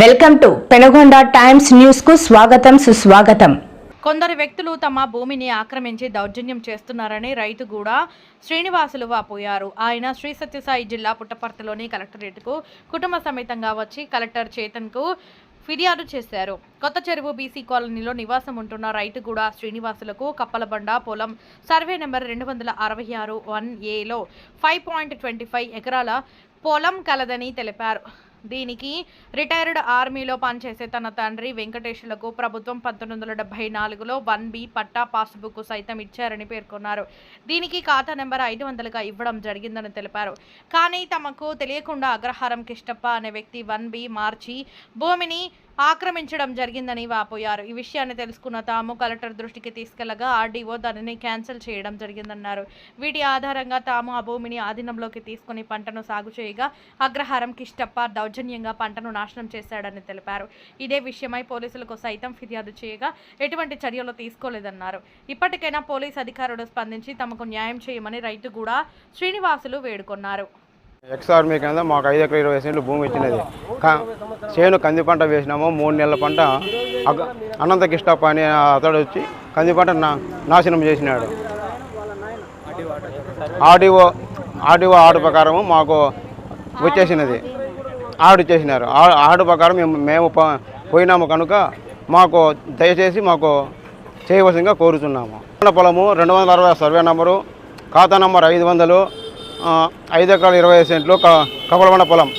Welcome to Penagonda times న్యూస్కు స్వాగతం సుస్వాగతం. కొందరు వ్యక్తులు తమ భూమిని ఆక్రమించి దౌర్జన్యం చేస్తున్నారని రైతు కూడా శ్రీనివాసులు వాపోయారు. ఆయన శ్రీ సత్యసాయి జిల్లా పుట్టపర్తిలోని కలెక్టరేట్కు కుటుంబ సమేతంగా వచ్చి కలెక్టర్ చేతన్కు ఫిర్యాదు చేశారు. కొత్త చెరువు బీసీ కాలనీలో నివాసం ఉంటున్న రైతు కూడా శ్రీనివాసులకు కప్పలబండ పొలం సర్వే నెంబర్ రెండు వందల అరవై ఆరు వన్ ఏలో ఫైవ్ పాయింట్ ట్వంటీ ఫైవ్ ఎకరాల పొలం కలదని తెలిపారు. దీనికి రిటైర్డ్ ఆర్మీలో పనిచేసే తన తండ్రి వెంకటేశ్వరకు ప్రభుత్వం పంతొమ్మిది వందల డెబ్బై నాలుగులో వన్ బి పట్టా పాస్బుక్ సైతం ఇచ్చారని పేర్కొన్నారు. దీనికి ఖాతా నెంబర్ ఐదు వందలుగా ఇవ్వడం జరిగిందని తెలిపారు. కానీ తమకు తెలియకుండా అగ్రహారం కిష్టప్ప అనే వ్యక్తి వన్ బి మార్చి భూమిని ఆక్రమించడం జరిగిందని వాపోయారు. ఈ విషయాన్ని తెలుసుకున్న తాము కలెక్టర్ దృష్టికి తీసుకెళ్ళగా ఆర్డీఓ దానిని క్యాన్సిల్ చేయడం జరిగిందన్నారు. వీటి ఆధారంగా తాము ఆ భూమిని ఆధీనంలోకి తీసుకుని పంటను సాగు చేయగా అగ్రహారం కిష్టప్ప దౌర్జన్యంగా పంటను నాశనం చేశాడని తెలిపారు. ఇదే విషయమై పోలీసులకు సైతం ఫిర్యాదు చేయగా ఎటువంటి చర్యలు తీసుకోలేదన్నారు. ఇప్పటికైనా పోలీస్ అధికారులు స్పందించి తమకు న్యాయం చేయమని రైతు కూడా శ్రీనివాసులు వేడుకొన్నారు. ఎక్స్ ఆర్మీ కింద మాకు ఐదు ఎకరా ఇరవై సెంట్లు భూమి ఇచ్చినది. కా- చేను కంది పంట వేసినాము మూడు నెలల పంట. అనంత కిష్టప్ప అనే అతడు వచ్చి కంది పంట నా నాశనం చేసినాడు. ఆర్డీఓ ఆర్డీఓ ఆర్డు ప్రకారము మాకు వచ్చేసినది. ఆర్డు చేసినారు ఆ- ప్రకారం మేము మేము పోయినాము కనుక మాకు దయచేసి మాకు చేయవలసిందిగా కోరుతున్నాము పొలము రెండు వందల అరవై సర్వే నంబరు ఖాతా నంబర్ ఐదు వందలు ఐదు ఎకరాల ఇరవై ఐదు సెంట్లు క- కపలబండ పొలం.